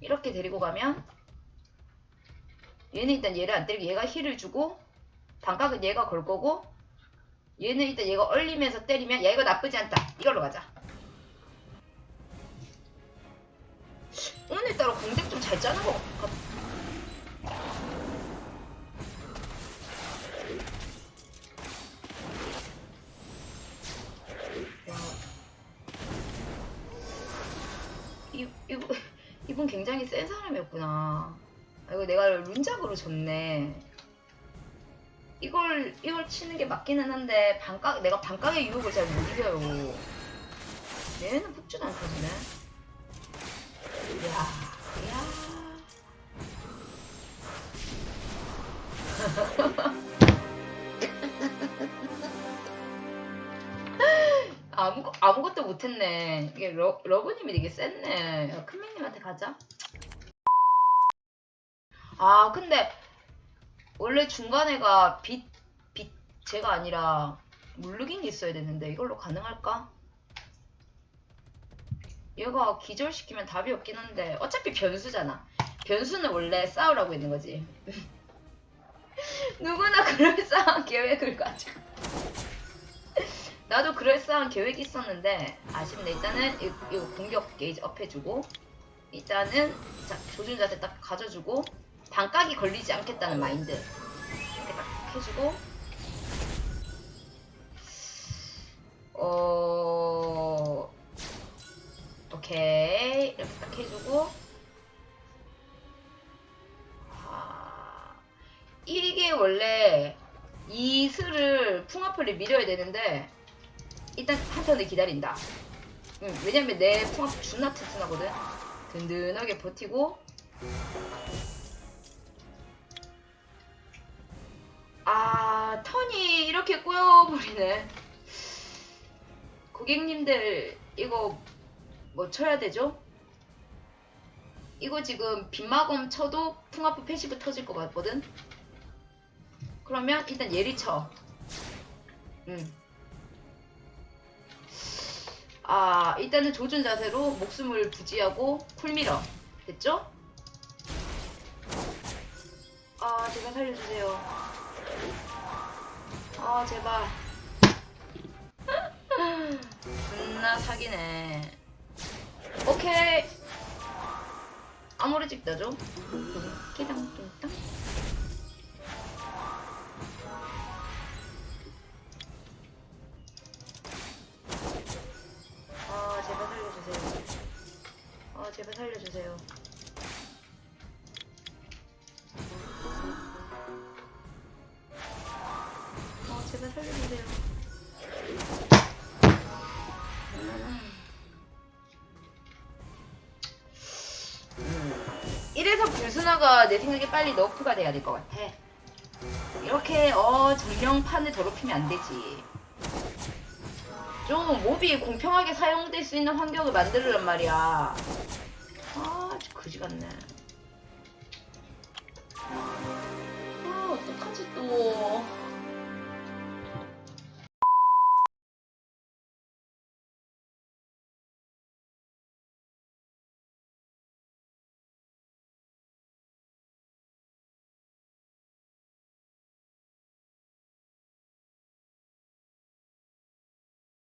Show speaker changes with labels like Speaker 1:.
Speaker 1: 이렇게 데리고 가면 얘는 일단 얘를 안 때리고 얘가 힐을 주고 반각은 얘가 걸 거고 얘는 일단 얘가 얼리면서 때리면 야 이거 나쁘지 않다. 이걸로 가자. 오늘따라 공격 좀 잘 짜는 거 같아. 이, 이분, 이분 굉장히 센 사람이었구나. 아, 이거 내가 룬작으로 줬네. 이걸, 이걸 치는 게 맞기는 한데, 반각, 내가 반각의 유혹을 잘 못 이겨요. 얘는 폭주도 안 터지네. 아무, 아무것도 못했네. 이게 러, 러브님이 되게 셌네. 야, 큰맨님한테 가자. 아, 근데, 원래 중간에가 빛, 빛, 제가 아니라, 물르긴이 있어야 되는데, 이걸로 가능할까? 얘가 기절시키면 답이 없긴 한데, 어차피 변수잖아. 변수는 원래 싸우라고 있는 거지. 누구나 그럴싸한 계획을 가지고. 나도 그럴싸한 계획이 있었는데 아쉽네. 일단은 이, 이거 공격 게이지 업 해주고 일단은 자 조준 자세 딱 가져주고 반각이 걸리지 않겠다는 마인드. 이렇게 딱 해주고 어 오케이. 이렇게 딱 해주고 아, 이게 원래 이 슬을 풍화풀을 밀어야 되는데 일단 한 턴을 기다린다. 응, 왜냐면 내 풍압 존나 튼튼하거든. 든든하게 버티고. 아, 턴이 이렇게 꼬여버리네. 고객님들, 이거 뭐 쳐야 되죠? 이거 지금 빗마검 쳐도 풍압 패시브 터질 것 같거든? 그러면 일단 예리 쳐. 응. 아, 일단은 조준 자세로 목숨을 부지하고 쿨밀어. 됐죠? 아, 제발 살려주세요. 아, 제발. 존나 사기네. 오케이. 아무리 찍다죠? 깨당, 뚱땅. 제발 살려주세요. 아 제발 살려주세요. 이래서 불순화가 내 생각에 빨리 너프가 돼야 될 것 같아. 이렇게 어 정령판을 더럽히면 안 되지. 좀 몹이 공평하게 사용될 수 있는 환경을 만들으란 말이야. 아, 저 그지 같네. 아, 어떡하지 또.